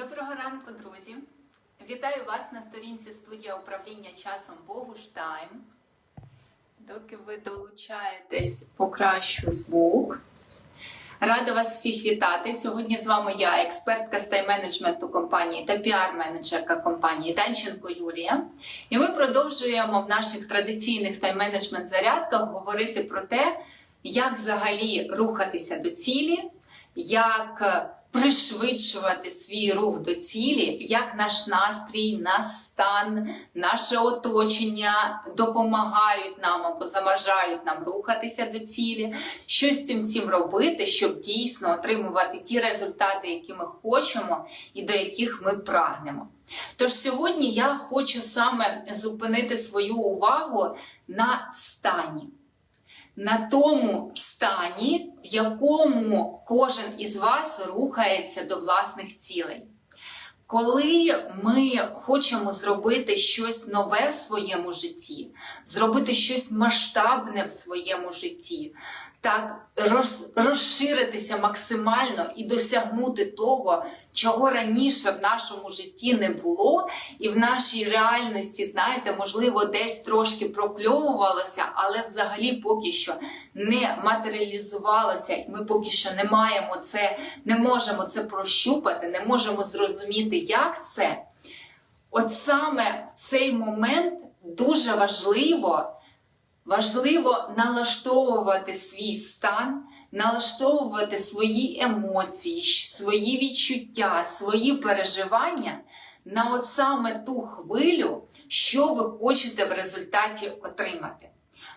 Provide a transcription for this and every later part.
Доброго ранку, друзі! Вітаю вас на сторінці студія управління часом Богуштайм. Доки ви долучаєтесь, покращу звук. Рада вас всіх вітати. Сьогодні з вами я, експертка з тайм-менеджменту компанії та піар-менеджерка компанії Данченко Юлія. І ми продовжуємо в наших традиційних тайм-менеджмент зарядках говорити про те, як взагалі рухатися до цілі, як пришвидшувати свій рух до цілі, як наш настрій, наш стан, наше оточення допомагають нам або заважають нам рухатися до цілі, що з цим всім робити, щоб дійсно отримувати ті результати, які ми хочемо і до яких ми прагнемо. Тож сьогодні я хочу саме зупинити свою увагу на стані на тому стані, в якому кожен із вас рухається до власних цілей. Коли ми хочемо зробити щось нове в своєму житті, зробити щось масштабне в своєму житті, так роз, розширитися максимально і досягнути того, чого раніше в нашому житті не було, і в нашій реальності, знаєте, можливо, десь трошки прокльовувалося, але взагалі поки що не матеріалізувалося, і ми поки що не маємо це, не можемо це прощупати, не можемо зрозуміти, як це. От саме в цей момент дуже важливо. Важливо налаштовувати свій стан, налаштовувати свої емоції, свої відчуття, свої переживання на от саме ту хвилю, що ви хочете в результаті отримати.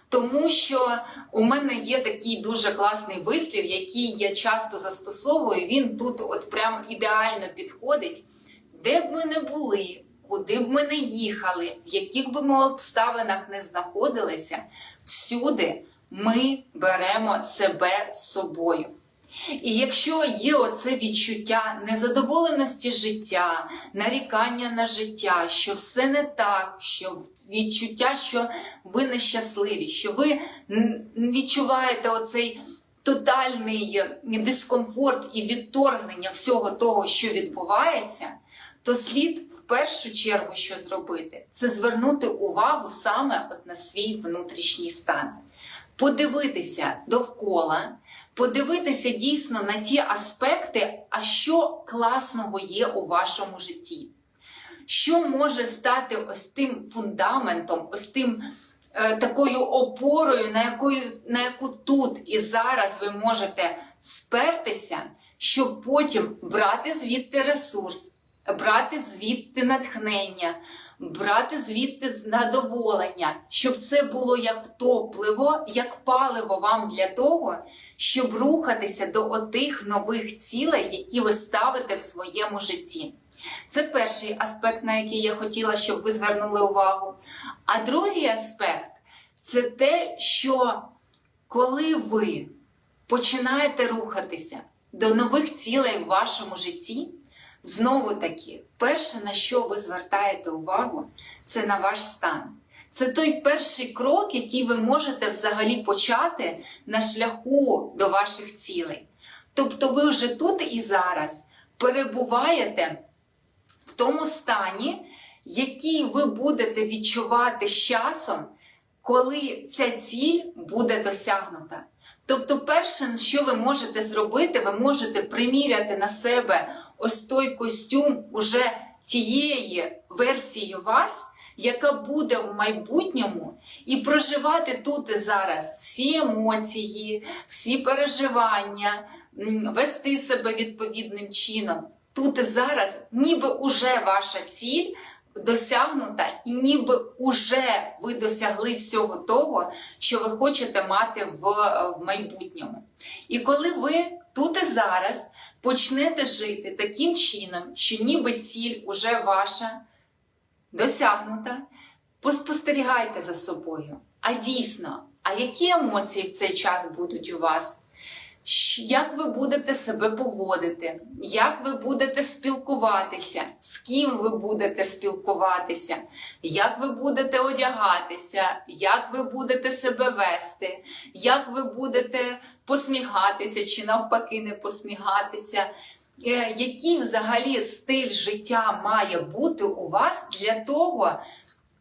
Тому що у мене є такий дуже класний вислів, який я часто застосовую. Він тут от прям ідеально підходить. Де б ми не були, куди б ми не їхали, в яких би ми обставинах не знаходилися, всюди ми беремо себе з собою. І якщо є оце відчуття незадоволеності життя, нарікання на життя, що все не так, що відчуття, що ви нещасливі, що ви відчуваєте оцей тотальний дискомфорт і відторгнення всього того, що відбувається, то слід в першу чергу, що зробити, це звернути увагу саме от на свій внутрішній стан, подивитися довкола, подивитися дійсно на ті аспекти, а що класного є у вашому житті. Що може стати ось тим фундаментом, ось тим е, такою опорою, на, якою, на яку тут і зараз ви можете спертися, щоб потім брати звідти ресурс, брати звідти натхнення, брати звідти задоволення, щоб це було як топливо, як паливо вам для того, щоб рухатися до отих нових цілей, які ви ставите в своєму житті. Це перший аспект, на який я хотіла, щоб ви звернули увагу. А другий аспект це те, що коли ви починаєте рухатися до нових цілей в вашому житті, знову таки, перше, на що ви звертаєте увагу, це на ваш стан. Це той перший крок, який ви можете взагалі почати на шляху до ваших цілей. Тобто ви вже тут і зараз перебуваєте в тому стані, який ви будете відчувати з часом, коли ця ціль буде досягнута. Тобто, перше, що ви можете зробити, ви можете приміряти на себе ось той костюм уже тієї версії вас, яка буде в майбутньому, і проживати тут і зараз всі емоції, всі переживання, вести себе відповідним чином. Тут і зараз, ніби уже ваша ціль досягнута, і ніби уже ви досягли всього того, що ви хочете мати в, в майбутньому. І коли ви тут і зараз почнете жити таким чином, що ніби ціль уже ваша досягнута, поспостерігайте за собою. А дійсно, а які емоції в цей час будуть у вас? Як ви будете себе поводити, як ви будете спілкуватися, з ким ви будете спілкуватися, як ви будете одягатися, як ви будете себе вести, як ви будете посміхатися чи навпаки не посміхатися, е, який взагалі стиль життя має бути у вас для того,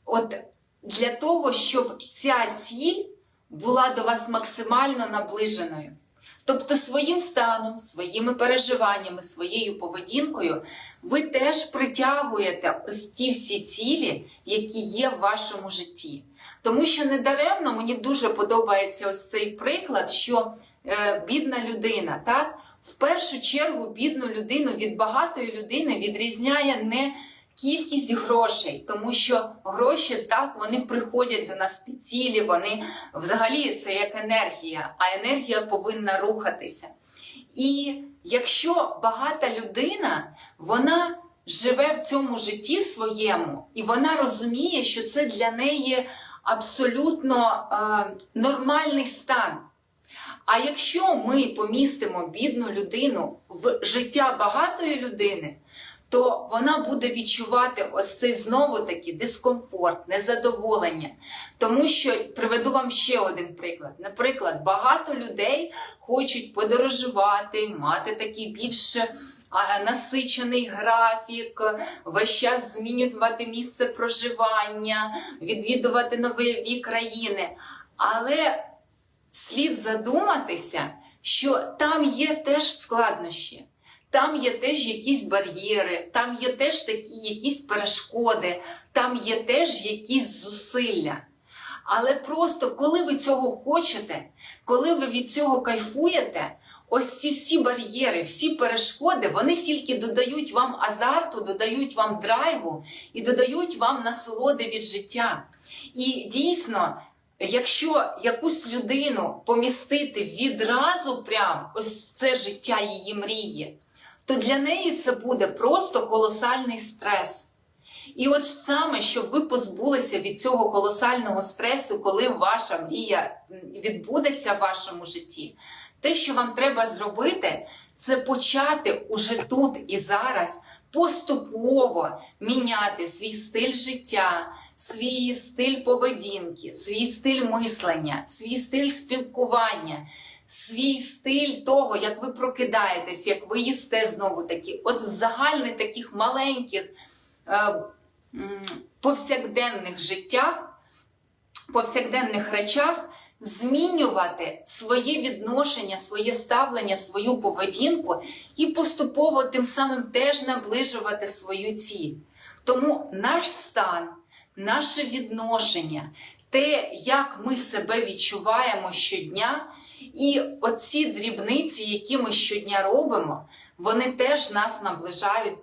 от, для того, щоб ця ціль була до вас максимально наближеною. Тобто своїм станом, своїми переживаннями, своєю поведінкою ви теж притягуєте ось ті всі цілі, які є в вашому житті. Тому що недаремно мені дуже подобається ось цей приклад, що е, бідна людина, так? В першу чергу бідну людину від багатої людини відрізняє не кількість грошей, тому що гроші так вони приходять до нас під цілі, вони взагалі це як енергія, а енергія повинна рухатися. І якщо багата людина, вона живе в цьому житті своєму, і вона розуміє, що це для неї абсолютно е, нормальний стан. А якщо ми помістимо бідну людину в життя багатої людини, то вона буде відчувати ось цей знову таки дискомфорт, незадоволення. Тому що приведу вам ще один приклад. Наприклад, багато людей хочуть подорожувати, мати такий більш насичений графік, весь час змінювати місце проживання, відвідувати нові країни. Але слід задуматися, що там є теж складнощі. Там є теж якісь бар'єри, там є теж такі якісь перешкоди, там є теж якісь зусилля. Але просто коли ви цього хочете, коли ви від цього кайфуєте, ось ці всі бар'єри, всі перешкоди, вони тільки додають вам азарту, додають вам драйву і додають вам насолоди від життя. І дійсно, якщо якусь людину помістити відразу прям ось це життя її мрії, то для неї це буде просто колосальний стрес. І от саме, щоб ви позбулися від цього колосального стресу, коли ваша мрія відбудеться в вашому житті, те, що вам треба зробити, це почати уже тут і зараз поступово міняти свій стиль життя, свій стиль поведінки, свій стиль мислення, свій стиль спілкування свій стиль того, як ви прокидаєтесь, як ви їсте знову таки, от в загальних таких маленьких е, повсякденних життях, повсякденних речах змінювати своє відношення, своє ставлення, свою поведінку і поступово тим самим теж наближувати свою ціль. Тому наш стан, наше відношення, те, як ми себе відчуваємо щодня. І оці дрібниці, які ми щодня робимо, вони теж нас наближають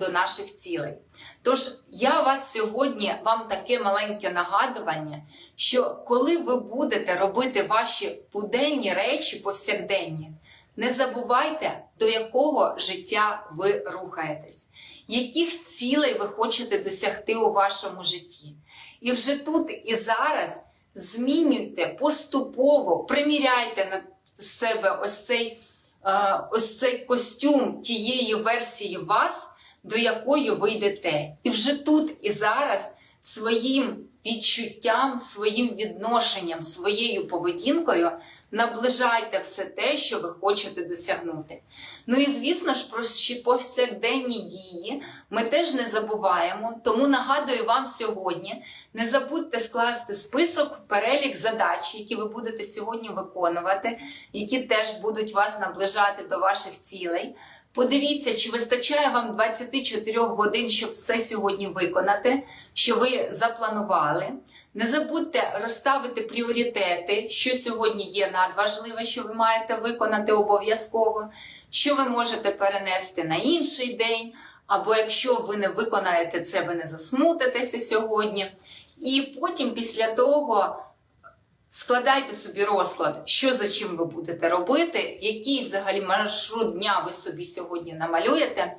до, наших цілей. Тож я вас сьогодні вам таке маленьке нагадування, що коли ви будете робити ваші буденні речі повсякденні, не забувайте, до якого життя ви рухаєтесь, яких цілей ви хочете досягти у вашому житті. І вже тут і зараз змінюйте поступово, приміряйте на себе ось цей, е, ось цей костюм тієї версії вас, до якої ви йдете. І вже тут і зараз своїм відчуттям, своїм відношенням, своєю поведінкою наближайте все те, що ви хочете досягнути. Ну і звісно ж, про повсякденні дії ми теж не забуваємо, тому нагадую вам сьогодні: не забудьте скласти список, перелік задач, які ви будете сьогодні виконувати, які теж будуть вас наближати до ваших цілей. Подивіться, чи вистачає вам 24 годин, щоб все сьогодні виконати, що ви запланували. Не забудьте розставити пріоритети, що сьогодні є надважливе, що ви маєте виконати обов'язково, що ви можете перенести на інший день, або якщо ви не виконаєте це, ви не засмутитеся сьогодні. І потім, після того, складайте собі розклад, що за чим ви будете робити, який взагалі маршрут дня ви собі сьогодні намалюєте,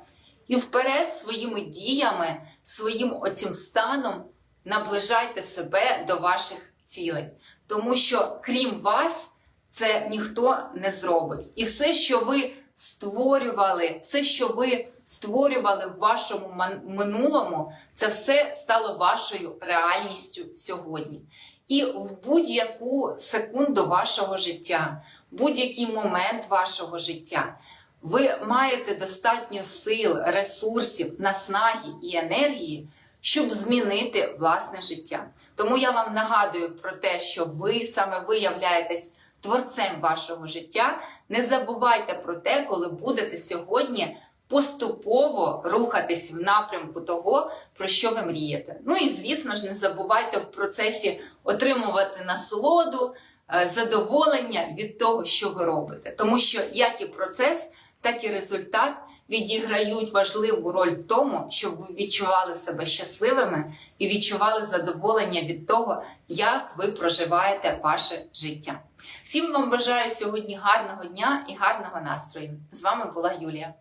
і вперед своїми діями, своїм оцім станом наближайте себе до ваших цілей. Тому що, крім вас, це ніхто не зробить. І все, що ви створювали, все, що ви створювали в вашому минулому, це все стало вашою реальністю сьогодні. І в будь-яку секунду вашого життя, будь-який момент вашого життя. ви маєте достатньо сил, ресурсів, наснаги і енергії, щоб змінити власне життя. Тому я вам нагадую про те, що ви саме ви являєтесь творцем вашого життя. Не забувайте про те, коли будете сьогодні поступово рухатись в напрямку того, про що ви мрієте. Ну і звісно ж, не забувайте в процесі отримувати насолоду, е, задоволення від того, що ви робите. Тому що як і процес, так і результат відіграють важливу роль в тому, щоб ви відчували себе щасливими і відчували задоволення від того, як ви проживаєте ваше життя. Всім вам бажаю сьогодні гарного дня і гарного настрою. З вами була Юлія.